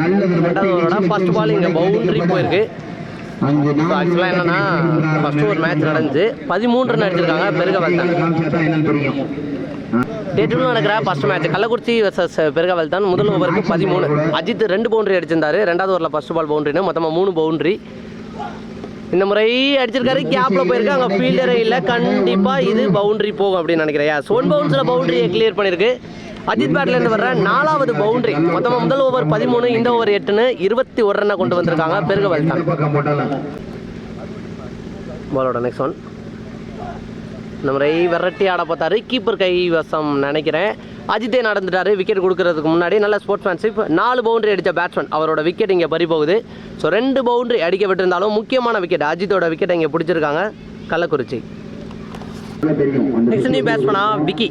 ஓவரோட first ball இங்கே boundary போயிருக்கு. So ஆக்சுவலாக என்னன்னா ஃபர்ஸ்ட் ஒரு மேட்ச் நடந்துச்சு. பதிமூன்று ரன் அடிச்சிருக்காங்க பெருக வெல்தான். டேட்டில் நடக்கிற ஃபர்ஸ்ட் மேட்ச் கள்ளக்குறிச்சி வர்சஸ் பெருக வெல்தான். முதல் ஓவருக்கு பதிமூணு. அஜித் ரெண்டு பவுண்டரி அடிச்சிருந்தாரு. ரெண்டாவது ஓவரில் ஃபர்ஸ்ட் பால் பவுண்டரின்னு மொத்தமாக மூணு பவுண்டரி இந்த முறை அடிச்சிருக்காரு கேப்ல போயிருக்கு அங்கே ஃபீல்டரே இல்லை. கண்டிப்பாக இது பவுண்டரி போகும் அப்படின்னு நினைக்கிறேன். சோன் பவுன்ஸில் பவுண்டரியை கிளியர் பண்ணியிருக்கு அஜித் பேட்ல இருந்து வர்ற நாலாவது பவுண்டரி மொத்தமாக முதல் ஓவர் பதிமூணு இந்த ஓவர் எட்டுன்னு இருபத்தி ஒரு ரன்னை கொண்டு வந்திருக்காங்க பெருக வெல்தான் பாலோட நெக்ஸ்ட் ஒன் இந்த முறை விரட்டி ஆட பார்த்தாரு கீப்பர் கை வசம் நினைக்கிறேன். அஜித்தே நடந்துட்டாரு. விக்கெட் கொடுக்கறதுக்கு முன்னாடி நல்ல ஸ்போர்ட்ஸ்மேன்ஷிப் நாலு பவுண்டரி அடித்த பேட்ஸ்மேன் அவரோட விக்கெட் இங்கே பறி போகுது. ஸோ ரெண்டு பவுண்டரி அடிக்கப்பட்டிருந்தாலும் முக்கியமான விக்கெட் அஜித்தோட விக்கெட் இங்கே பிடிச்சிருக்காங்க. கள்ளக்குறிச்சி. நெக்ஸ்ட் நியூ பேட்ஸ்மனா விக்கி.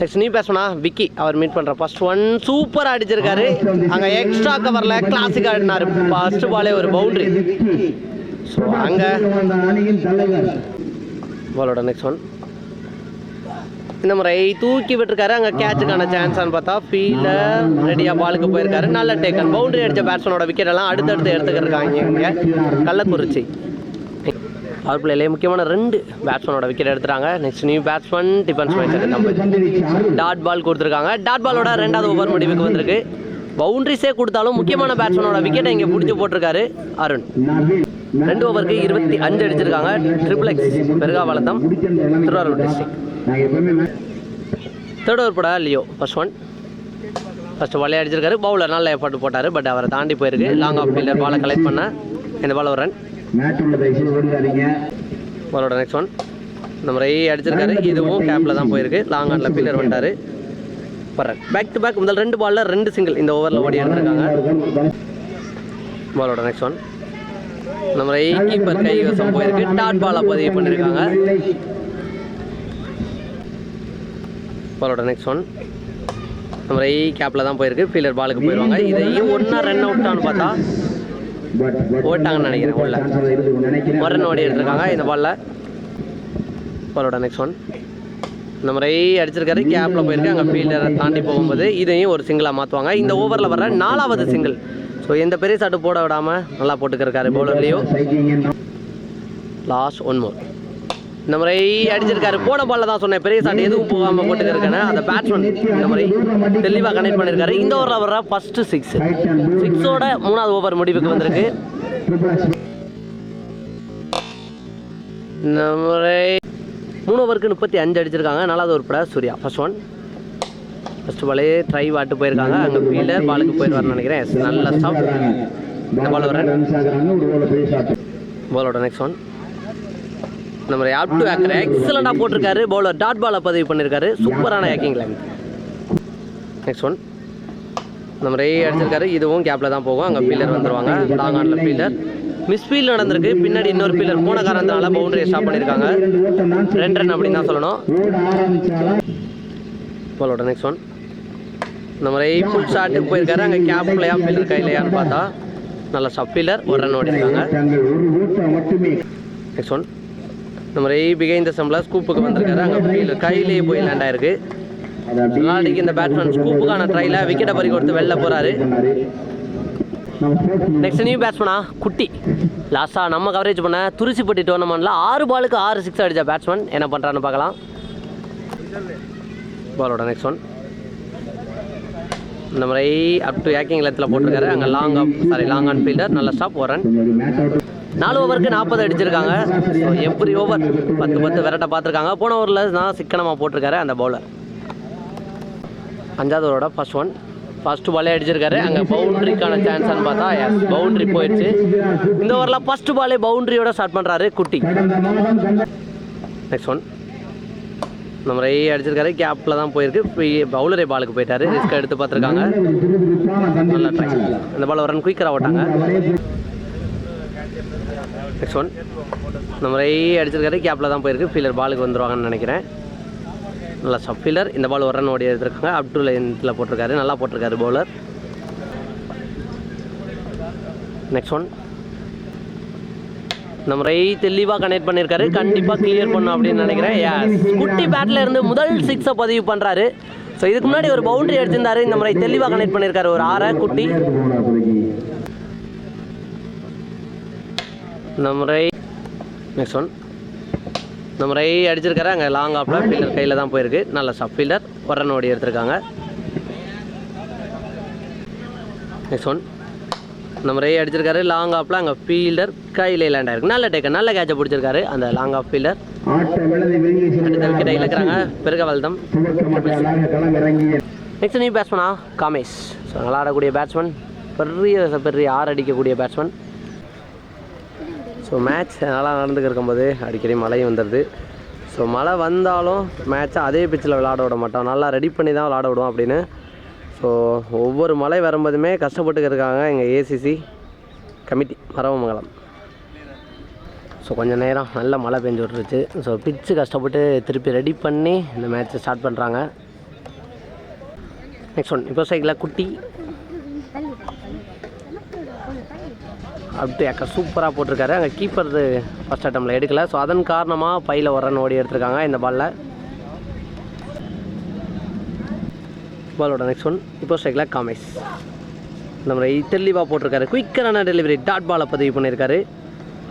நெக்ஸ்ட் நியூ பேட்ஸ்மனா விக்கி. அவர் மீட் பண்ணுற ஃபர்ஸ்ட் ஒன் சூப்பராக அடிச்சிருக்காரு. அங்கே எக்ஸ்ட்ரா கவரில் கிளாசிக் ஆடினார். ஃபர்ஸ்ட் பாலே ஒரு பவுண்டரி ஸோ அங்கே பாலோட நெக்ஸ்ட் ஒன் இந்த முறை தூக்கி விட்டுருக்காரு. அங்கே கேட்சுக்கான சான்ஸான்னு பார்த்தா ஃபீல்டர் ரெடியாக பாலுக்கு போயிருக்காரு. நல்ல டேக்கன் பவுண்டரி அடித்த பேட்ஸ்மேனோட விக்கெட் எல்லாம் அடுத்தடுத்து எடுத்துக்கிருக்காங்க இங்கே கள்ளக்குறிச்சி. பவர் பிளேலேயே முக்கியமான ரெண்டு பேட்ஸ்மேனோட wicket எடுத்துறாங்க next new batsman defence match dot ball கொடுத்துருக்காங்க. டாட் பாலோட ரெண்டாவது ஓவர் முடிவுக்கு வந்திருக்கு. பவுண்டரிஸே கொடுத்தாலும் முக்கியமான பேட்ஸ்மேனோட விக்கெட்டை இங்கே பிடிச்சி போட்டிருக்காரு அருண். ரெண்டு ஓவருக்கு இருபத்தி அஞ்சு அடிச்சிருக்காங்க. ட்ரிபிள் எக்ஸ் பெருகாவளத்தம் திருவாரூர் டிஸ்ட்ரிக்ட் தேர்ட் ஓவர் போட லியோ ஃபர்ஸ்ட் ஒன் ஃபர்ஸ்ட் பாலே அடிச்சிருக்காரு. பவுலர் நல்ல எஃபர்ட் போட்டார் பட் அவரை தாண்டி போயிருக்கு. லாங் ஆஃப் ஃபீல்டர் பாலை கலெக்ட் பண்ண. இந்த பால் ஒரு ரன் பாலோட நெக்ஸ்ட் ஒன் இந்த முறை அடிச்சிருக்காரு. இதுவும் கேப்பில் தான் போயிருக்கு. லாங் ஆனில் ஃபீல்டர் வந்துட்டாரு. வர்றேன் பேக் டு பேக் முதல் ரெண்டு பாலில் ரெண்டு சிங்கிள் இந்த ஓவரில் ஓடி எடுத்திருக்காங்க. பாலோட நெக்ஸ்ட் ஒன் இந்த முறை கீப்பர் கைவசம் போயிருக்கு. டாட் பாலை பதிவு பண்ணியிருக்காங்க பாலோட நெக்ஸ்ட் ஒன் இந்த முறை கேப்பில் தான் போயிருக்கு. ஃபீல்டர் பாலுக்கு போயிடுவாங்க இதையும் ஒன்றா ரன் அவுட்டான்னு பார்த்தா ஓட்டாங்கன்னு நினைக்கிறேன் உள்ள. ஒரு ரன் ஓடி எடுத்திருக்காங்க. இந்த பாலில் பாலோட நெக்ஸ்ட் ஒன் இந்த முறை அடிச்சிருக்காரு. கேப்பில் போயிருக்கு. அங்கே ஃபீல்டரை தாண்டி போகும்போது இதையும் ஒரு சிங்கிளாக மாற்றுவாங்க இந்த ஓவரில் வர நாலாவது சிங்கிள் ஸோ எந்த பெரிய சாட்டு போட விடாமல் நல்லா போட்டுக்கிருக்காரு பவுலர்லேயோ லாஸ்ட் ஒன் மோர் இந்த முறை அடிச்சிருக்காரு. போன பால்ல தான் சொன்னேன். பெரிய சாட் எதுவும் போகாமல் போட்டுக்கிருக்கேன் அந்த பேட்ஸ்மேன் இந்த முறை தெளிவாக கனெக்ட் பண்ணியிருக்காரு இந்த ஓவரில் வர ஃபர்ஸ்ட் சிக்ஸ் சிக்ஸோட மூணாவது ஓவர் முடிவுக்கு வந்திருக்கு. இந்த முறை மூணு ஓவருக்கு முப்பத்தி அஞ்சு அடிச்சிருக்காங்க. நாலாவது ஒரு பட சூர்யா. ஃபர்ஸ்ட் ஒன் ஃபர்ஸ்ட் பாலே ட்ரை வாட்டு போயிருக்காங்க. அங்கே ஃபீல்டர் பாலுக்கு போயிடுவார்னு நினைக்கிறேன். நல்ல ஸ்டாப் இந்த பால் வர பாலோட நெக்ஸ்ட் ஒன் நம்ம ஆப் டு ஆக்கர் எக்ஸலண்டாக போட்டிருக்காரு. பவுலர் டாட் பாலை பதிவு பண்ணியிருக்காரு சூப்பரான ஏக்கிங் லைன் நெக்ஸ்ட் ஒன் நம்ம ரே அடிச்சிருக்காரு. இதுவும் கேப்பில் தான் போகும். அங்கே பில்லர் வந்துருவாங்க. லாங் ஆனில் ஃபீல்டர் மிஸ் ஃபீல் நடந்திருக்கு. பின்னாடி இன்னொரு பில்லர் போன காரணத்தினால பவுண்டரியை ஸ்டாப் பண்ணியிருக்காங்க ரெண்டு ரன் அப்படின்னு தான் சொல்லணும். பாலோட நெக்ஸ்ட் ஒன் நம்ம ரே ஃபுல் ஷாட்டுக்கு போயிருக்காரு. அங்கே கேப்லையா பிளேயா கையிலையான்னு பார்த்தா. நல்ல ஸ்டாப் ஃபீல்டர் ஒரு ரன் ஓடிருக்காங்க. நெக்ஸ்ட் ஒன் இந்த மாதிரி பிகைந்த சம்பளம் ஸ்கூப்புக்கு வந்திருக்காரு. அங்கே கையிலேயே போய் லேண்ட் ஆயிருக்கு நாளைக்கு இந்த பேட்ஸ்மேன் ஸ்கூப்புக்கான ட்ரையில் விக்கெட்டை பறி கொடுத்து வெளில போகிறாரு நெக்ஸ்ட் நியூ பேட்ஸ்மனா குட்டி. லாஸ்ட்டாக நம்ம கவரேஜ் பண்ண துருசிப்பட்டி டோர்னமெண்ட்டில் ஆறு பாலுக்கு ஆறு சிக்ஸ் அடித்த பேட்ஸ்மேன் என்ன பண்ணுறான்னு பார்க்கலாம். பாலோட நெக்ஸ்ட் ஒன் இந்த முறை அப் டு ஏக்கிங் லெத்தில் போட்டிருக்காரு. அங்கே long off sorry long on fielder நல்ல ஸ்டாப் ஓரன் நாலு ஓவருக்கு நாற்பது அடிச்சிருக்காங்க. ஸோ எவ்ரி ஓவர் பத்து பத்து விரட்ட பார்த்துருக்காங்க. போன ஓவரில் தான் சிக்கனமாக போட்டிருக்காரு அந்த பவுலர் அஞ்சாவது ஓவரோட ஃபர்ஸ்ட் ஒன் ஃபஸ்ட்டு பாலே அடிச்சிருக்காரு. அங்கே பவுண்ட்ரிக்கான சான்ஸ்னு பார்த்தா எஸ் பவுண்ட்ரி போயிடுச்சு. இந்த ஓவரில் ஃபஸ்ட்டு பாலே பவுண்ட்ரியோட ஸ்டார்ட் பண்ணுறாரு குட்டி. நெக்ஸ்ட் ஒன் இந்த முறை அடிச்சிருக்காரு. கேப்பில் தான் போயிருக்கு. பவுலரே பாலுக்கு போயிட்டாரு. ரிஸ்க் எடுத்து பார்த்துருக்காங்க. நல்லா ட்ரை இந்த பால் ரன் குயிக்கராக ஓட்டாங்க. நெக்ஸ்ட் ஒன் இந்த முறை அடிச்சிருக்காரு. கேப்பில் தான் போயிருக்கு. ஃபீலர் பாலுக்கு வந்துருவாங்கன்னு நினைக்கிறேன். நல்லா சப் ஃபீலர் இந்த பால் ஒரு ரன் ஓடி எடுத்துருக்காங்க. அப் டு லைன்த்தில் போட்டிருக்காரு. நல்லா போட்டிருக்காரு பவுலர் நெக்ஸ்ட் ஒன் நம்ம ரை தெளிவாக கனெக்ட் பண்ணியிருக்காரு கண்டிப்பாக கிளியர் பண்ணும் அப்படின்னு நினைக்கிறேன். குட்டி பேட்டில் இருந்து முதல் சிக்ஸை பதிவு பண்ணுறாரு ஸோ இதுக்கு முன்னாடி ஒரு பவுண்டரி எடுத்திருந்தாரு இந்த முறை தெளிவாக கனெக்ட் பண்ணியிருக்காரு ஒரு ஆறை குட்டி. இந்த முறை நெக்ஸ்ட் ஒன் இந்த முறை அடிச்சிருக்காரு அங்கே லாங் ஆப்பில் ஃபீல்டர் கையில் தான் போயிருக்கு. நல்ல சப் ஃபீல்டர் ஒரு ரன் ஓடி எடுத்திருக்காங்க. நெக்ஸ்ட் ஒன் இந்த முறை அடிச்சிருக்காரு லாங் ஆப்பில் அங்கே ஃபீல்டர் கையில் லேண்ட் ஆயிருக்கு. நல்ல டேக்கர் நல்ல கேட்சை பிடிச்சிருக்காரு அந்த லாங் ஆஃப் ஃபீல்டர் அடுத்த விக்கெட்டை இழக்கிறாங்க பெருக வல்தம். நெக்ஸ்ட் நியூ பேட்ஸ்மனா காமேஷ். ஸோ நல்லா ஆடக்கூடிய பேட்ஸ்மேன் பெரிய பெரிய ஆறு அடிக்கக்கூடிய பேட்ஸ்மேன் ஸோ மேட்ச் நல்லா நடந்துக்கு இருக்கும்போது அடிக்கடி மழையும் வந்துடுது. ஸோ மழை வந்தாலும் மேட்ச்சை அதே பிச்சில் விளாட விட மாட்டோம். நல்லா ரெடி பண்ணி தான் விளாட விடுவோம் அப்படின்னு. ஸோ ஒவ்வொரு மழை வரும்போதுமே கஷ்டப்பட்டு இருக்காங்க எங்கள் ஏசிசி கமிட்டி மரவமங்கலம் ஸோ கொஞ்சம் நேரம் நல்ல மழை பெஞ்சு விட்டுருச்சு. ஸோ பிச்சு கஷ்டப்பட்டு திருப்பி ரெடி பண்ணி இந்த மேட்ச்சை ஸ்டார்ட் பண்ணுறாங்க நெக்ஸ்ட் ஒன் இப்போ சைக்கிளில் குட்டி அப்படி அக்கா சூப்பராக போட்டிருக்காரு. அங்கே கீப்பர் ஃபஸ்ட் அட்டம்ல எடுக்கல. ஸோ அதன் காரணமாக பையில் ஒரு ரன் ஓடி எடுத்திருக்காங்க இந்த பாலில் பாலோட நெக்ஸ்ட் ஒன் இப்போ ஸ்ட்ரைக்கில் இந்த மாதிரி தெளிவாக போட்டிருக்காரு. குயிக்கரான டெலிவரி டாட் பாலை பதிவு பண்ணியிருக்காரு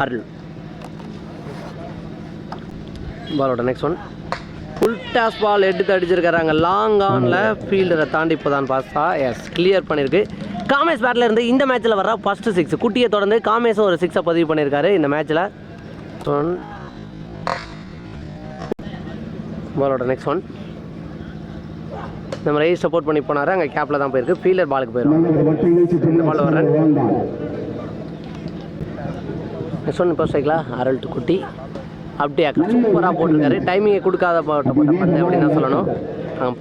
அருள். பாலோட next one full toss ball எடுத்து அடிச்சிருக்காரு. அங்கே லாங் ஆனில் ஃபீல்டரை தாண்டி இப்போ தான் பாஸ்தா எஸ் கிளியர் பண்ணியிருக்கு. காமேஸ் பேட்டில் இருந்து இந்த மேட்ச்சில் வர ஃபஸ்ட்டு சிக்ஸ் குட்டியை தொடர்ந்து காமேஸும் ஒரு சிக்ஸை பதிவு பண்ணியிருக்காரு. இந்த மேட்ச்சில் ஒன் பாலோட நெக்ஸ்ட் ஒன் இந்த மாதிரி சப்போர்ட் பண்ணி போனார். அங்கே கேப்பில் தான் போயிருக்கு. ஃபீல்டர் பாலுக்கு போயிடும் இந்த பால் வர்றேன். நெக்ஸ்ட் ஒன் இப்போ சைக்கிளா அருள் குட்டி. அப்படியே சூப்பராக போட்டிருக்காரு. டைமிங்கை கொடுக்காத போட்ட போட்ட பந்து அப்படின்னு தான் சொல்லணும்.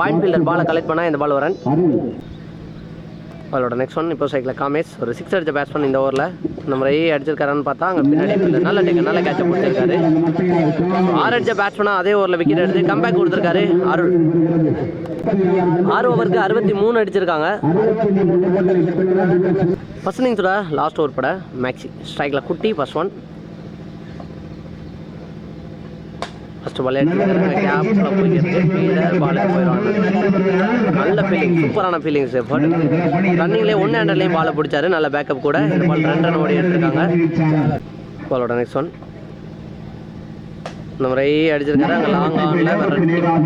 பாயிண்ட் ஃபீல்டர் பாலை கலெக்ட் பண்ணால் இந்த பால் வரேன் அவளோட நெக்ஸ்ட் ஒன் இப்போ சைக்கிளில் காமேஸ் ஒரு சிக்ஸ் அடிச்ச பேட்ஸ்மேன் இந்த ஓவரில் நம்ம ரே அடிச்சிருக்காருன்னு பார்த்தா அங்கே பின்னாடி நல்ல டேக்கர் நல்ல கேட்சை பிடிச்சிருக்காரு ஆறு அடிச்ச பேட்ஸ்மேனாக அதே ஓவரில் விக்கெட் எடுத்து கம்பேக் கொடுத்துருக்காரு அருள். ஆறு ஓவருக்கு அறுபத்தி மூணு அடிச்சிருக்காங்க. ஃபர்ஸ்ட் இன்னிங்ஸோட லாஸ்ட் ஓவர் பட மேக்ஸி ஸ்ட்ரைக்கில் குட்டி ஃபர்ஸ்ட் ஒன் ஃபஸ்ட்டு எடுத்துருக்காங்க கேப்பில் போயிட்டு ஃபீல்டர் பாலுக்கு போயிடுவாங்க. நல்ல ஃபீலிங் சூப்பரான ஃபீலிங்ஸ் பட் ரன்னிங்லேயே ஒன்று ஹண்ட்ரட்லேயும் பாலை பிடிச்சாரு. நல்ல பேக்கப் கூட. இந்த பால் ரெண்டு ரன் ஓடி எடுத்திருக்காங்க. பாலோட நெக்ஸ்ட் ஒன் இந்த முறை அடிச்சிருக்காரு. அங்கே லாங் ஆனில்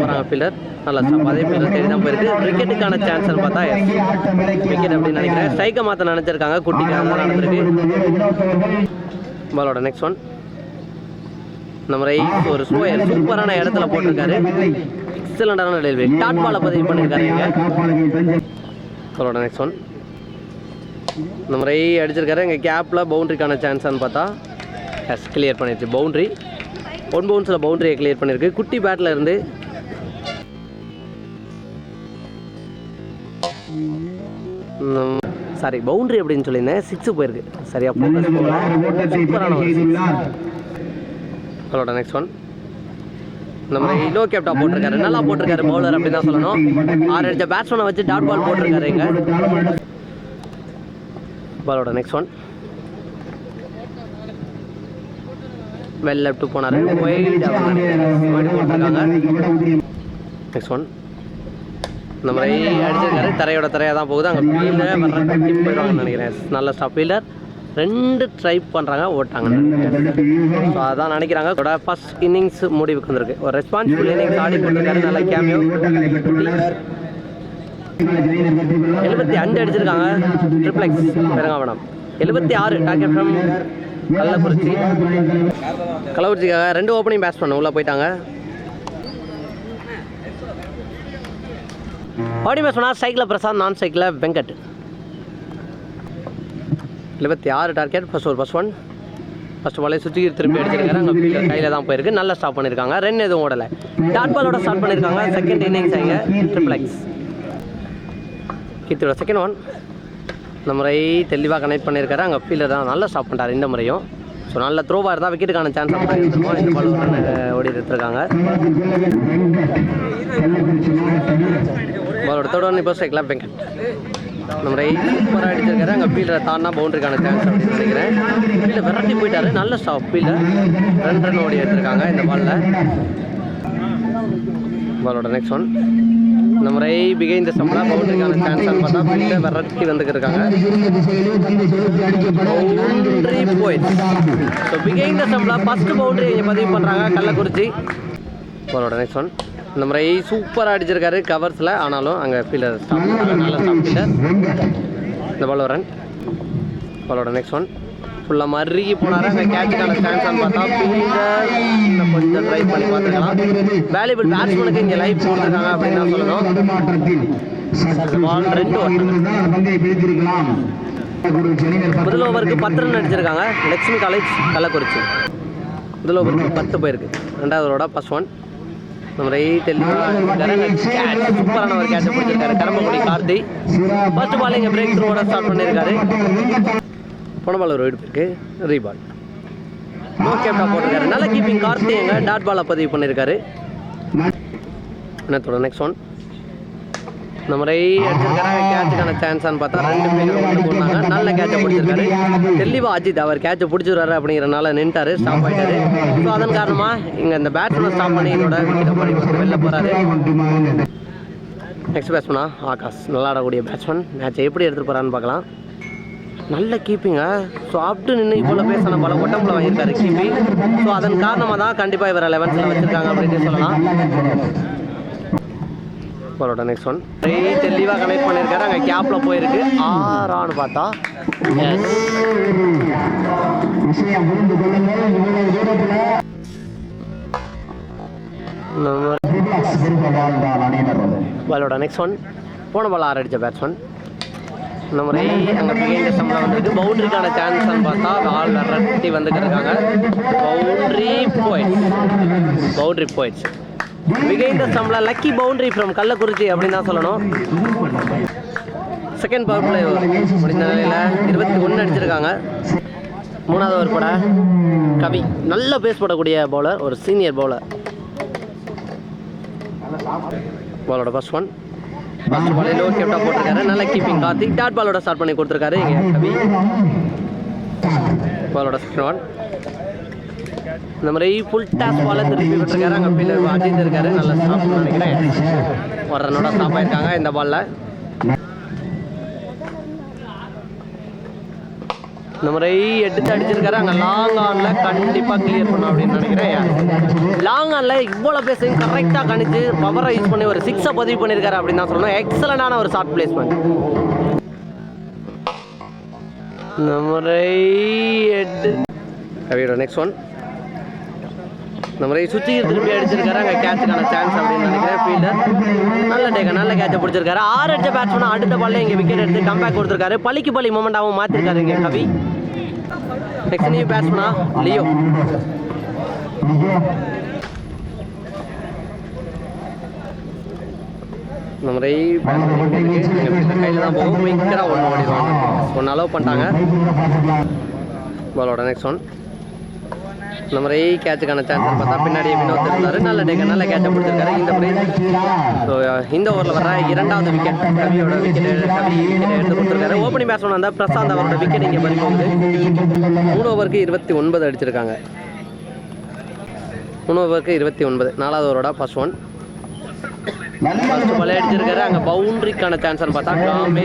போகிறாங்க ஃபீல்டர் நல்லா அதே ஃபீல்டர் தேடி தான் போயிருக்கு. விக்கெட்டுக்கான சான்ஸ்னு பார்த்தா விக்கெட் அப்படின்னு நினைக்கிறேன். ஸ்ட்ரைக்கை மாற்ற நினச்சிருக்காங்க. குட்டிக்காக தான் நடந்திருக்கு. பாலோட நெக்ஸ்ட் ஒன் இந்த முறை ஒரு ஸ்லோயர் சூப்பரான இடத்துல போட்டிருக்காரு. எக்ஸலண்டான டெலிவரி டாட் பால பதிவு பண்ணியிருக்காரு அவரோட நெக்ஸ்ட் ஒன் இந்த முறை அடிச்சிருக்காரு. இங்கே கேப்பில் பவுண்ட்ரிக்கான சான்ஸான்னு பார்த்தா எஸ் கிளியர் பண்ணிடுச்சு பவுண்ட்ரி ஒன் பவுன்ஸில் பவுண்ட்ரியை கிளியர் பண்ணியிருக்கு குட்டி பேட்டில் இருந்து சாரி பவுண்ட்ரி அப்படின்னு சொல்லியிருந்தேன். சிக்ஸு போயிருக்கு. சரியா சூப்பரான ஒரு அவரோட நெக்ஸ்ட் ஒன் இந்த மாதிரி கேப்டா போட்டிருக்காரு. நல்லா போட்டிருக்காரு பவுலர் அப்படின்னு தான் சொல்லணும். ஆறு அடிச்ச பேட்ஸ்மேனை வச்சு டாட் பால் போட்டிருக்காரு இங்க. பாலோட நெக்ஸ்ட் ஒன் வெல் லெஃப்ட் போனார். ஒயிட் போட்டிருக்காங்க. நெக்ஸ்ட் ஒன் இந்த மாதிரி அடிச்சிருக்காரு. தரையோட தரையாக தான் போகுது. அங்கே ஃபீல்டர் வர்ற போயிடுவாங்கன்னு நினைக்கிறேன். நல்ல ஸ்டாப் ஃபீல்டர் ரெண்டு ட்ரை பண்ணுறாங்க ஓட்டாங்க. ஸோ அதான் நினைக்கிறாங்க. அதோட ஃபர்ஸ்ட் இன்னிங்ஸ் முடிவுக்கு வந்திருக்கு. ஒரு ரெஸ்பான்சிபிள் இன்னிங்ஸ் ஆடி போட்டிருக்காரு நல்ல கேமியோ எழுபத்தி அஞ்சு அடிச்சிருக்காங்க. ட்ரிப்ளெக்ஸ் பெருங்காவனம் எழுபத்தி ஆறு டாக்கெட் ஃப்ரம் கள்ளக்குறிச்சி. கள்ளக்குறிச்சிக்காக ரெண்டு ஓப்பனிங் பேட்ஸ் பண்ண. உள்ளே போயிட்டாங்க. ஓடி பேட்ஸ் பண்ணால் சைக்கிளில் பிரசாந்த் நான் சைக்கிளில் வெங்கட். எழுபத்தி ஆறு டார்கெட் ஃபஸ்ட் ஒரு ஃபஸ்ட் ஒன் ஃபர்ஸ்ட் பாலே சுற்றி திருப்பி அடிச்சிருக்காரு அங்கே கையில் தான் போயிருக்கு. நல்லா ஸ்டாப் பண்ணியிருக்காங்க ரன் எதுவும் ஓடலை. டாட் பாலோட ஸ்டார்ட் பண்ணியிருக்காங்க செகண்ட் இன்னிங்ஸ் அங்கே. ட்ரிபிள் எக்ஸ் கீர்த்தியோட செகண்ட் ஒன் இந்த முறை தெளிவாக கனெக்ட் பண்ணியிருக்காரு அங்கே ஃபீல்டர் தான் நல்லா ஸ்டாப் பண்ணிட்டார் இந்த முறையும். ஸோ நல்ல த்ரோவாக இருந்தால் விக்கெட்டுக்கான சான்ஸ் இருக்கும் இந்த பால் ஒரு ஓடி எடுத்துருக்காங்க பாலோட தேர்ட் ஒன் இப்போ ஸ்ட்ரைக்லாம் வெங்கட். இந்த சூப்பராக அடிச்சிருக்காரு. அங்கே ஃபீல்டரை தாண்டா பவுண்டரிக்கான சான்ஸ் அப்படின்னு நினைக்கிறேன். ஃபீல்டர் விரட்டி போயிட்டாரு. நல்ல ஸ்டாப் ஃபீல்டர் ரெண்டு ரன் ஓடி எடுத்திருக்காங்க இந்த பாலில் பாலோட நெக்ஸ்ட் ஒன் நம்ம ரை பிகைந்த சம்பளம் பவுண்டரிக்கான சான்ஸ் பார்த்தா பிள்ளை விரட்டி வந்துட்டு இருக்காங்க. பவுண்டரி போயிடுச்சு ஸோ பிகைந்த சம்பளம் ஃபஸ்ட்டு பவுண்டரி இங்கே பதிவு பண்ணுறாங்க கள்ளக்குறிச்சி. பாலோட நெக்ஸ்ட் ஒன் இந்த மாதிரி சூப்பராக அடிச்சிருக்காரு கவர்ஸில் ஆனாலும் அங்கே ஃபீல்டர் ஸ்டாப் நல்ல ஸ்டாப் ஃபீல்டர் இந்த பால் ரன் பாலோட நெக்ஸ்ட் ஒன் ஃபுல்லாக மறுகி போனார். அங்கே கேட்சுக்கான சான்ஸ் பார்த்தா ஃபீல்டர் கொஞ்சம் ட்ரை பண்ணி பார்த்துக்கலாம் வேல்யூபிள் பேட்ஸ்மேனுக்கு இங்கே லைஃப் கொடுத்துருக்காங்க அப்படின்னு தான் சொல்லணும். பால் ரெண்டு முதல் ஓவருக்கு பத்து ரன் அடிச்சிருக்காங்க. லட்சுமி காலேஜ் கள்ளக்குறிச்சி. முதல் ஓவருக்கு பத்து போயிருக்கு. ரெண்டாவது ஓவரோட ஃபர்ஸ்ட் ஒன் நம்ம ரைட் சூப்பரான ஒரு கேட்ச் பிடிச்சிருக்காரு கரம்பக்குடி கார்த்தி. ஃபர்ஸ்ட் பால் இங்கே பிரேக் த்ரூவோட ஸ்டார்ட் பண்ணியிருக்காரு. போன பால் ஒரு வீடு இருக்கு ரீபால் கேப்டா போட்டிருக்காரு. நல்ல கீப்பிங் கார்த்தி எங்க டாட் பாலை பதிவு பண்ணியிருக்காரு. என்னத்தோட நெக்ஸ்ட் ஒன் இந்த ரை அடிச்சிருக்காரு கேட்சுக்கான சான்ஸான்னு பார்த்தா ரெண்டு பேரும் ஒன்று போனாங்க. நல்ல கேட்சை பிடிச்சிருக்காரு. தெளிவா அஜித் அவர் கேட்சை பிடிச்சிருவாரு அப்படிங்கிறனால நின்ட்டாரு ஸ்டாப் ஆயிட்டாரு. ஸோ அதன் காரணமா இங்க இந்த பேட்ஸ்மேன் ஸ்டாப் பண்ணி இதோட விக்கெட்டை பண்ணி வெளில போறாரு. நெக்ஸ்ட் பேட்ஸ்மேனா ஆகாஷ். நல்லாடக்கூடிய பேட்ஸ்மேன் மேட்சை எப்படி எடுத்துட்டு போறான்னு பார்க்கலாம். நல்ல கீப்பிங்க ஸோ அப்டு நின்று இவ்வளோ பேசின பல ஒட்டம்புல வாங்கியிருக்காரு கீப்பிங் ஸோ அதன் காரணமாக தான் கண்டிப்பாக இவரை லெவன்த்தில் வச்சிருக்காங்க அப்படின்னு சொல்லலாம். பாலோட நெக்ஸ்ட் ஒன் நிறைய தெளிவாக கனெக்ட் பண்ணியிருக்காரு அங்கே கேப்பில் போயிருக்கு. ஆறான்னு பார்த்தா. பாலோட நெக்ஸ்ட் ஒன் போன பால் ஆறு அடித்த பேட்ஸ்மேன் நம்ம அங்கே பிகைந்த சம்பளம் வந்திருக்கு. பவுண்டரிக்கான சான்ஸ்னு பார்த்தா ஆள் விரட்டி வந்துட்டு இருக்காங்க. பவுண்டரி போயிட்ஸ் பவுண்டரி போயிட்ஸ் பிகைந்த சம்பளம் லக்கி பவுண்டரி ஃப்ரம் கள்ளக்குறிச்சி அப்படின்னு தான் சொல்லணும். செகண்ட் பவர் பிளே முடிந்த நிலையில் இருபத்தி ஒன்று அடிச்சிருக்காங்க. மூணாவது ஒரு பட கவி நல்ல பேஸ் போடக்கூடிய பவுலர் ஒரு சீனியர் பவுலர் பாலோட ஃபர்ஸ்ட் ஒன் ஃபர்ஸ்ட் பாலே லோ கேப்டா போட்டிருக்காரு. நல்ல கீப்பிங் கார்த்திக். டாட் பாலோட ஸ்டார்ட் பண்ணி கொடுத்துருக்காரு இங்கே கவி. பாலோட செகண்ட் ஒன் இந்த மாதிரி ஃபுல் டாஸ் பாலை திருப்பி விட்டுருக்காரு. அங்கே பின்னர் அஜித் இருக்காரு. நல்ல ஸ்டாப் நினைக்கிறேன். ஒரு ரன்னோட ஸ்டாப் ஆயிருக்காங்க இந்த பாலில் இந்த மாதிரி எடுத்து அடிச்சிருக்காரு. அங்கே லாங் ஆனில் கண்டிப்பாக கிளியர் பண்ணும் அப்படின்னு நினைக்கிறேன். லாங் ஆனில் இவ்வளோ பேசையும் கரெக்டாக கணிச்சு பவரை யூஸ் பண்ணி ஒரு சிக்ஸை பதிவு பண்ணியிருக்காரு அப்படின்னு தான் சொல்லணும். எக்ஸலண்டான ஒரு ஷார்ட் பிளேஸ்மெண்ட் இந்த முறை எட்டு நெக்ஸ்ட் ஒன் இந்த மாதிரி சுற்றி திருப்பி அடிச்சிருக்காரு. அங்கே கேட்சுக்கான சான்ஸ் அப்படின்னு நினைக்கிறேன். ஃபீல்டர் நல்ல டேக்க நல்ல கேட்சை பிடிச்சிருக்காரு. ஆறு அடிச்ச பேட்ஸ்மேன் அடுத்த பால்ல இங்கே விக்கெட் எடுத்து கம்பேக் கொடுத்துருக்காரு. பலிக்கு பலி மூமெண்டாகவும் மாற்றிருக்காரு இங்கே கவி. நெக்ஸ்ட் நியூ பேட்ஸ்மனா லியோ இந்த மாதிரி கையில் தான் போகும் ஒன்று ஓடிடுவாங்க. ஒன்று அலோவ் பண்ணிட்டாங்க. பாலோட நெக்ஸ்ட் ஒன் இந்த மாதிரி கேட்சுக்கான சான்ஸ் பார்த்தா பின்னாடியே வினோத் இருந்தார். நல்ல டேக்க நல்ல கேட்சை பிடிச்சிருக்காரு. இந்த முறை ஸோ இந்த ஓவரில் வர இரண்டாவது விக்கெட் கவியோட விக்கெட் கவி விக்கெட் எடுத்து கொடுத்துருக்காரு. ஓப்பனிங் பேட்ஸ்மேன் வந்தால் பிரசாந்த் அவரோட விக்கெட் இங்கே பறி போகுது மூணு ஓவருக்கு இருபத்தி ஒன்பது அடிச்சிருக்காங்க. மூணு ஓவருக்கு இருபத்தி ஒன்பது. நாலாவது ஓவரோட ஃபர்ஸ்ட் ஒன் ஃபர்ஸ்ட் பால் அடிச்சிருக்காரு அங்கே பவுண்டரிக்கான சான்ஸ்னு பார்த்தா காமே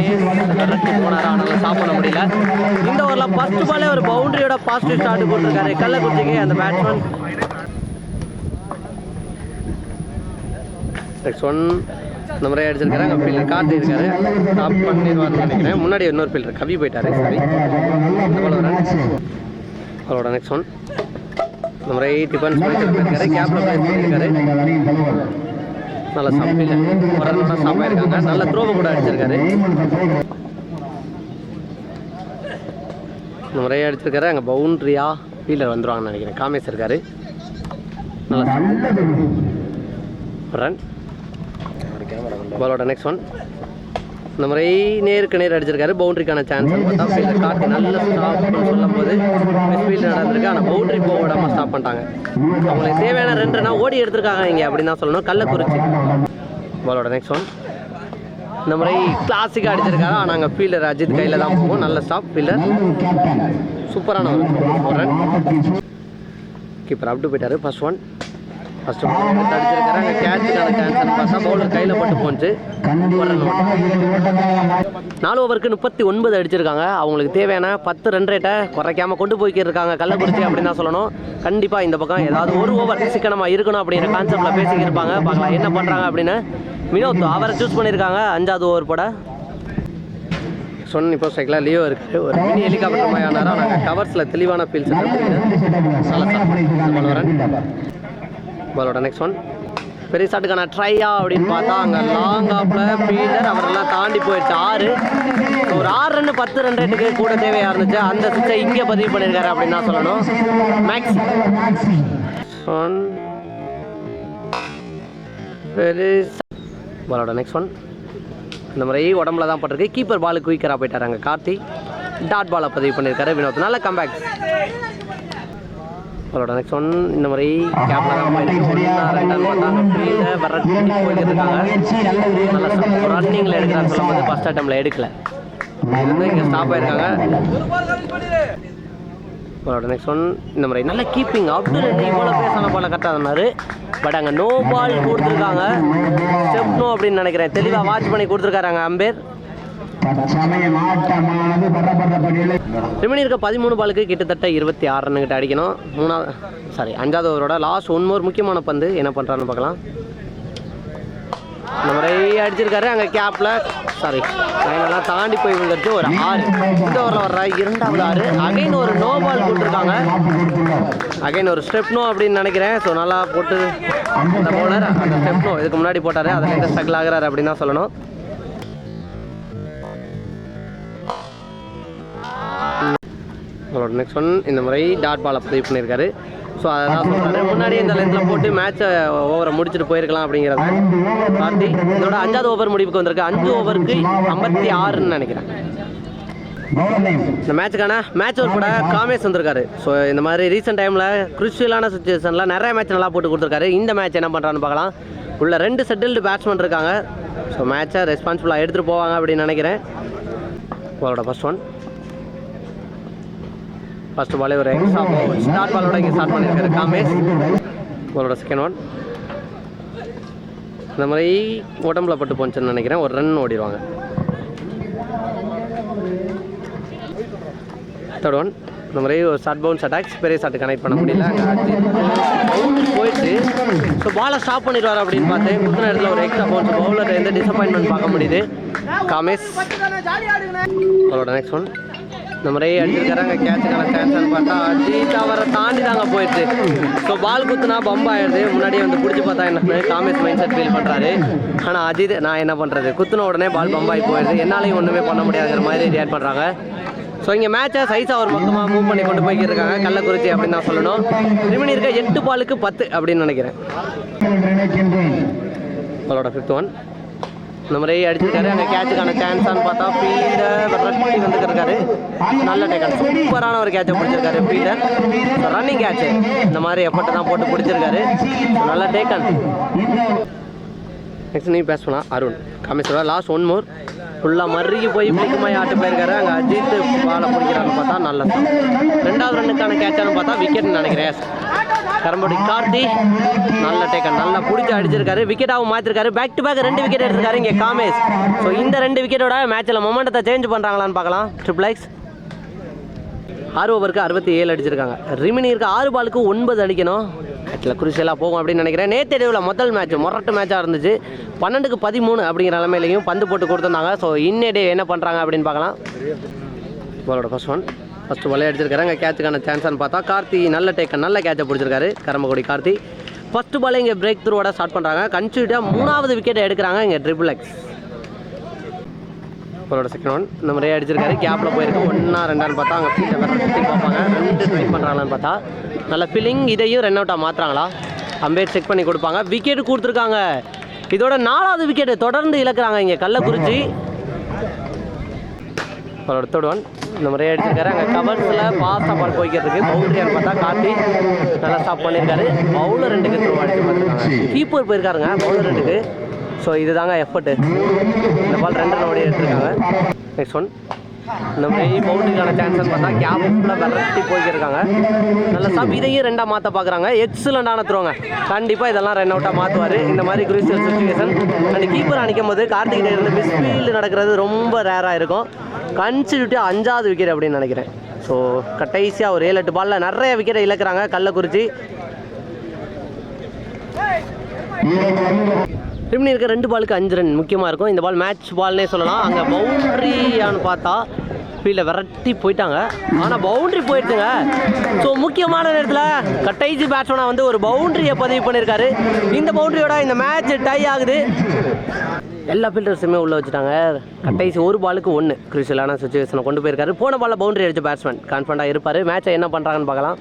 விரட்டி போனார்? ஆனாலும் ஸ்டாப் பண்ண முடியல. இந்த ஓவரில் ஃபர்ஸ்ட் பாலே ஒரு பவுண்டரியோட பாசிட்டிவ் ஸ்டார்ட் போட்டிருக்காரு. கள்ளக்குறிச்சிக்கு அந்த பேட்ஸ்மேன் நெக்ஸ்ட் ஒன் இந்த முறை அடிச்சிருக்காரு. அங்கே ஃபீல்டர் கார்த்தி இருக்காரு. ஸ்டாப் பண்ணிடுவார்னு நினைக்கிறேன். முன்னாடி இன்னொரு ஃபீல்டர் கவி போயிட்டாரு. சாரி அவரோட நெக்ஸ்ட் ஒன் இந்த முறை டிஃபென்ஸ் பண்ணிருக்காரு கேப்ல பிளேஸ் பண்ணியிருக்காரு நல்ல சமையல் ரன்னோட ஸ்டாப் ஆயிருக்காங்க நல்ல த்ரோவை கூட அடிச்சிருக்காரு. இந்த முறையை அடிச்சிருக்காரு. அங்கே பவுண்ட்ரியா ஃபீல்டர் வந்துருவாங்கன்னு நினைக்கிறேன். காமேஸ் இருக்காரு. நல்ல ரன் பாலோட நெக்ஸ்ட் ஒன் இந்த முறை நேருக்கு நேர் அடிச்சிருக்காரு. பவுண்டரிக்கான சான்ஸ் பார்த்தா ஃபீல்டர் காட்டி நல்ல ஸ்டாப்னு சொல்லும் போது ஃபீல்டர் நடந்திருக்கு. ஆனால் பவுண்டரி போக விடாம ஸ்டாப் பண்ணிட்டாங்க. அவங்களுக்கு தேவையான ரெண்டு ரன்னா ஓடி எடுத்திருக்காங்க இங்கே அப்படின்னு தான் சொல்லணும். கள்ளக்குறிச்சி. பாலோட நெக்ஸ்ட் ஒன் இந்த முறை கிளாசிக்காக அடிச்சிருக்காரு. ஆனால் அங்கே ஃபீல்டர் அஜித் கையில் தான் போகும். நல்ல ஸ்டாப் ஃபீல்டர் சூப்பரான ஒரு ரன் கீப்பர் அப்டு போயிட்டாரு. ஃபர்ஸ்ட் ஒன் ஃபர்ஸ்ட் பால் எடுத்து அடிச்சிருக்காரு அங்கே கேட்சுக்கான சான்ஸ் பார்த்தா பவுலர் கையில் பட்டு போச்சு. நாலு ஓவருக்கு முப்பத்தி ஒன்பது அடிச்சிருக்காங்க. அவங்களுக்கு தேவையான பத்து ரன் ரேட்டை குறைக்காம கொண்டு போய்க்கிட்டு இருக்காங்க கள்ளக்குறிச்சி அப்படின்னு தான் சொல்லணும். கண்டிப்பாக இந்த பக்கம் ஏதாவது ஒரு ஓவர் சிக்கனமாக இருக்கணும் அப்படிங்கிற கான்செப்டில் பேசிக்கிட்டு இருப்பாங்க. பார்க்கலாம் என்ன பண்ணுறாங்க அப்படின்னு. வினோத் அவரை சூஸ் பண்ணியிருக்காங்க. அஞ்சாவது ஓவர் போட. சொன்ன இப்போ சைக்கிளாக லியோ இருக்குது ஒரு மினி ஹெலிகாப்டர் மாதிரி ஆனாரா நாங்கள் கவர்ஸில் தெளிவான ஃபீல்ஸ் பாலோட நெக்ஸ்ட் ஒன் பெரிய ஷாட்டுக்கான ட்ரையா அப்படின்னு பார்த்தா அங்கே லாங் ஆப்பில் பீட்டர் அவரெல்லாம் தாண்டி போயிடுச்சு ஆறு. ஒரு ஆறு ரெண்டு பத்து ரெண்டு ரேட்டுக்கு கூட தேவையாக இருந்துச்சு. அந்த சுவிட்சை இங்கே பதிவு பண்ணியிருக்காரு அப்படின்னு தான் சொல்லணும். மேக்ஸ் ஒன் பெரிய பாலோட நெக்ஸ்ட் ஒன் இந்த முறை உடம்புல தான் பட்டிருக்கு. கீப்பர் பாலுக்கு குயிக்கராக போயிட்டாராங்க கார்த்தி. டாட் பாலை பதிவு பண்ணியிருக்காரு வினோத். நல்ல கம்பேக் அவரோட நெக்ஸ்ட் ஒன் இந்த மாதிரி ஃபீல்டை வர இருக்காங்க. நல்ல ரன்னிங்கில் எடுக்கிறான்னு சொல்லும்போது ஃபஸ்ட் அட்டம்ல எடுக்கல. இருந்து இங்கே ஸ்டாப் ஆயிருக்காங்க. அவரோட நெக்ஸ்ட் ஒன் இந்த மாதிரி நல்ல கீப்பிங் அப்துல் என்ன இவ்வளோ பேசான பால கரெக்டாக இருந்தார் பட் அங்கே நோ பால் கொடுத்துருக்காங்க. ஸ்டெப் நோ அப்படின்னு நினைக்கிறேன். தெளிவாக வாட்ச் பண்ணி கொடுத்துருக்காங்க அம்பேர். தற்சமயம் ஆட்டமானது பரபரப்படியில் ரிமனி இருக்க பதிமூணு பாலுக்கு கிட்டத்தட்ட இருபத்தி ஆறு ரன் கிட்ட அடிக்கணும். மூணாவது சாரி அஞ்சாவது ஓவரோட லாஸ்ட் ஒன் மோர் முக்கியமான பந்து என்ன பண்ணுறான்னு பார்க்கலாம். இந்த முறை அடிச்சிருக்காரு அங்கே கேப்பில் சாரி லைனெல்லாம் தாண்டி போய் விழுந்துருச்சு ஒரு ஆறு. இந்த ஓவரில் வர்ற இரண்டாவது ஆறு. அகைன் ஒரு நோ பால் கொடுத்துருக்காங்க அகைன் ஒரு ஸ்டெப் நோ அப்படின்னு நினைக்கிறேன். ஸோ நல்லா போட்டு அந்த பவுலர் அந்த ஸ்டெப் நோ இதுக்கு முன்னாடி போட்டார். அதில் எந்த ஸ்ட்ரகிள் ஆகுறாரு அப்படின்னு தான் சொல்லணும். அவரோட நெக்ஸ்ட் ஒன் இந்த முறை டாட் பாலை பதிவு பண்ணியிருக்காரு. ஸோ அதான் சொல்கிறாரு முன்னாடியே இந்த லென்த்தில் போட்டு மேட்சை ஓவரை முடிச்சுட்டு போயிருக்கலாம் அப்படிங்கிறது. கார்த்தி இதோட அஞ்சாவது ஓவர் முடிவுக்கு வந்திருக்கு. அஞ்சு ஓவருக்கு ஐம்பத்தி ஆறுன்னு நினைக்கிறேன். இந்த மேட்சுக்கான மேட்ச் ஒரு கூட காமேஷ் வந்திருக்காரு. ஸோ இந்த மாதிரி ரீசெண்ட் டைமில் குருஷியலான சுச்சுவேஷனில் நிறைய மேட்ச் நல்லா போட்டு கொடுத்துருக்காரு. இந்த மேட்ச் என்ன பண்ணுறான்னு பார்க்கலாம். உள்ள ரெண்டு செட்டில்டு பேட்ஸ்மேன் இருக்காங்க. ஸோ மேட்சை ரெஸ்பான்சிபிளாக எடுத்துகிட்டு போவாங்க அப்படின்னு நினைக்கிறேன். அவரோட ஃபர்ஸ்ட் ஒன் ஃபர்ஸ்ட் பாலே ஒரு எக்ஸ்ட்ரா ஸ்டார்ட் பாலோட இங்கே ஸ்டார்ட் பண்ணியிருக்காரு காமேஷ் அவரோட செகண்ட் ஒன் இந்த மாதிரி உடம்புல பட்டு போச்சுன்னு நினைக்கிறேன். ஒரு ரன் ஓடிடுவாங்க. தேர்ட் ஒன் இந்த மாதிரி ஒரு ஷார்ட் பவுன்ஸ் அட்டாக்ஸ் பெரிய ஷாட்டு கனெக்ட் பண்ண முடியல. போயிட்டு ஸோ பாலை ஸ்டாப் பண்ணிடுவார் அப்படின்னு பார்த்தேன் குத்துன இடத்துல ஒரு எக்ஸ்ட்ரா பவுன்ஸ் பவுலர் எந்த டிசப்பாயின்மெண்ட் பார்க்க முடியுது? காமேஷ். அவரோட நெக்ஸ்ட் ஒன் இந்த முறையே அடிச்சிருக்காங்க கேட்சுக்கான சான்ஸ்னு பார்த்தா அஜித் அவரை தாண்டி தாங்க போயிடுச்சு. ஸோ பால் குத்துனா பம்ப் ஆயிடுது. முன்னாடியே வந்து பிடிச்சி பார்த்தா என்ன காமேஷ் மைண்ட் செட் ஃபீல் பண்ணுறாரு ஆனால் அஜித் நான் என்ன பண்ணுறது குத்துன உடனே பால் பம்ப் ஆகி போயிடுது. என்னாலையும் ஒன்றுமே பண்ண முடியாதுங்கிற மாதிரி ரியாக்ட் பண்ணுறாங்க ஸோ இங்கே மேட்சை சைஸாக ஒரு மொத்தமாக மூவ் பண்ணி கொண்டு போய்க்கிட்டு இருக்காங்க கள்ளக்குறிச்சி அப்படின்னு தான் சொல்லணும். ரிமினி இருக்க எட்டு பாலுக்கு பத்து அப்படின்னு நினைக்கிறேன். நினைக்கின்றேன் அவளோட ஃபிஃப்த் ஒன் இந்த மாதிரி அடிச்சிருக்காரு. அங்கே கேட்சுக்கான சான்ஸான்னு பார்த்தா ஃபீல்டர் ரட்டி வந்துட்டு இருக்காரு நல்ல டேக்கன் சூப்பரான ஒரு கேட்சை பிடிச்சிருக்காரு ஃபீல்டர் ரன்னிங் கேட்ச் இந்த மாதிரி எஃபர்ட்டை தான் போட்டு பிடிச்சிருக்காரு. நல்ல டேக்கன் நெக்ஸ்ட் நீ பேச Arun. Kameswara last one more ஃபுல்லாக மறுகி போய் பிடிக்குமாய் ஆட்டு போயிருக்காரு. அங்கே அஜித் பாலை பிடிக்கிறான்னு பார்த்தா நல்ல ரெண்டாவது ரன்னுக்கான கேட்சான்னு பார்த்தா விக்கெட்னு நினைக்கிறேன். கரம்படி கார்த்தி. நல்ல டேக்கர் நல்லா பிடிச்சி அடிச்சிருக்காரு. விக்கெட்டாகவும் மாற்றிருக்காரு பேக் டு பேக் ரெண்டு விக்கெட் எடுத்திருக்காரு இங்கே காமேஷ். ஸோ இந்த ரெண்டு விக்கெட்டோட மேட்ச்சில் மொமெண்டத்தை சேஞ்ச் பண்ணுறாங்களான்னு பார்க்கலாம். ட்ரிபிள் எக்ஸ் ஆறு ஓவருக்கு அறுபத்தி ஏழு அடிச்சிருக்காங்க. ரிமினி இருக்க ஆறு பாலுக்கு ஒன்பது அடிக்கணும். மேட்ச்சில் குருசியலாக போகும் அப்படின்னு நினைக்கிறேன். நேற்று முதல் மேட்ச் மொரட்டு மேட்சாக இருந்துச்சு. பன்னெண்டுக்கு பதிமூணு அப்படிங்கிற நிலமையிலையும் பந்து போட்டு கொடுத்துருந்தாங்க. ஸோ இன்னே என்ன பண்ணுறாங்க அப்படின்னு பார்க்கலாம். பாலோட ஃபர்ஸ்ட் ஒன் ஃபஸ்ட்டு வலையை அடிச்சிருக்காரு அங்கே கேட்சுக்கான சான்ஸ்னு பார்த்தா கார்த்தி நல்ல டேக்கன் நல்ல கேட்சை பிடிச்சிருக்காரு. கரம்பக்குடி கார்த்தி. ஃபஸ்ட்டு பாலே இங்கே பிரேக் த்ரூவோட ஸ்டார்ட் பண்ணுறாங்க கன்சியூட்டாக மூணாவது விக்கெட்டை எடுக்கிறாங்க இங்கே ட்ரிபிள் எக்ஸ் அவரோட செகண்ட் ஒன் இந்த மாதிரியே அடிச்சிருக்காரு. கேப்பில் போயிருக்கு. ஒன்றா ரெண்டான்னு பார்த்தா அங்கே ஃபீல்டை வேறு சுற்றி பார்ப்பாங்க. ரெண்டு ட்ரை பண்ணுறாங்களான்னு பார்த்தா. நல்ல ஃபீலிங் இதையும் ரன் அவுட்டாக மாற்றுறாங்களா அம்பேர் செக் பண்ணி கொடுப்பாங்க. விக்கெட்டு கொடுத்துருக்காங்க. இதோட நாலாவது விக்கெட்டு தொடர்ந்து இழக்கிறாங்க இங்கே கள்ளக்குறிச்சி. அவரோட தேர்ட் ஒன் இந்த மாதிரியே அடிச்சிருக்காரு அங்கே கவர்ஸில் ஃபாஸ்ட்டாக பால் போய்க்கிறதுக்கு பவுண்டரியான்னு பார்த்தா கார்த்தி. நல்லா ஸ்டாப் பண்ணியிருக்காரு பவுலர் ரெண்டுக்கு த்ரோ அடிச்சு பார்த்துருக்காங்க. கீப்பர் போயிருக்காருங்க பவுலர் ரெண்டுக்கு. ஸோ இதுதாங்க எஃபர்ட்டு இந்த பால் ரெண்டு ரன் ஓடி எடுத்துருக்காங்க. நெக்ஸ்ட் ஒன் இந்த மாதிரி பவுண்டரிக்கான சான்ஸ்னு பார்த்தா கேப்பில் விரட்டி போய்க்கிருக்காங்க. நல்ல சாப் இதையும் ரெண்டாக மாற்ற பார்க்குறாங்க எக்ஸலண்டான த்ரோங்க கண்டிப்பாக இதெல்லாம் ரன் அவுட்டாக மாற்றுவார் இந்த மாதிரி குரூசியல் சுச்சுவேஷன் அண்ட் கீப்பர் அணிக்கும் போது கார்த்திகிட்ட இருந்து மிஸ்ஃபீல்டு நடக்கிறது ரொம்ப ரேராக இருக்கும். கன்சிடியூட்டி அஞ்சாவது விக்கெட் அப்படின்னு நினைக்கிறேன். ஸோ கடைசியாக ஒரு ஏழு எட்டு பாலில் நிறைய விக்கெட்டை இழக்கிறாங்க கள்ளக்குறிச்சி. ரிமினி இருக்க ரெண்டு பாலுக்கு அஞ்சு ரன் முக்கியமாக இருக்கும். இந்த பால் மேட்ச் பால்னே சொல்லலாம். அங்கே பவுண்ட்ரியான்னு பார்த்தா ஃபீல்டில் விரட்டி போயிட்டாங்க. ஆனால் பவுண்ட்ரி போயிடுச்சுங்க. ஸோ முக்கியமான நேரத்தில் கட்டைஜி பேட்ஸ்மேனாக வந்து ஒரு பவுண்டரியை பதிவு பண்ணியிருக்காரு. இந்த பவுண்டரியோட இந்த மேட்ச் டை ஆகுது. எல்லா ஃபீல்டர்ஸுமே உள்ளே வச்சுட்டாங்க. கடைசி ஒரு பாலுக்கு ஒன்று குரூஷியலான சுச்சுவேஷனை கொண்டு போயிருக்காரு. போன பாலில் பவுண்டரி அடிச்ச பேட்ஸ்மேன் கான்ஃபிடண்டாக இருப்பார். மேட்சை என்ன பண்ணுறாங்கன்னு பார்க்கலாம்.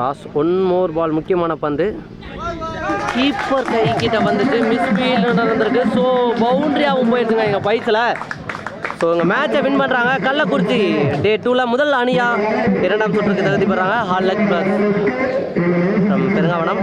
லாஸ்ட் ஒன் மோர் பால் முக்கியமான பந்து. கீப்பர் கை கிட்ட வந்துட்டு மிஸ்ஃபீல்டு நடந்திருக்கு. ஸோ பவுண்டரியாகவும் போயிடுச்சுங்க எங்கள் பைஸில் ஸோ எங்கள் மேட்சை வின் பண்ணுறாங்க கள்ளக்குறிச்சி. டே டூவில் முதல் அணியாக இரண்டாம் சுற்றுக்கு தகுதி பெறாங்க. ஹால் லக் பிளஸ் பெருங்காவனம்.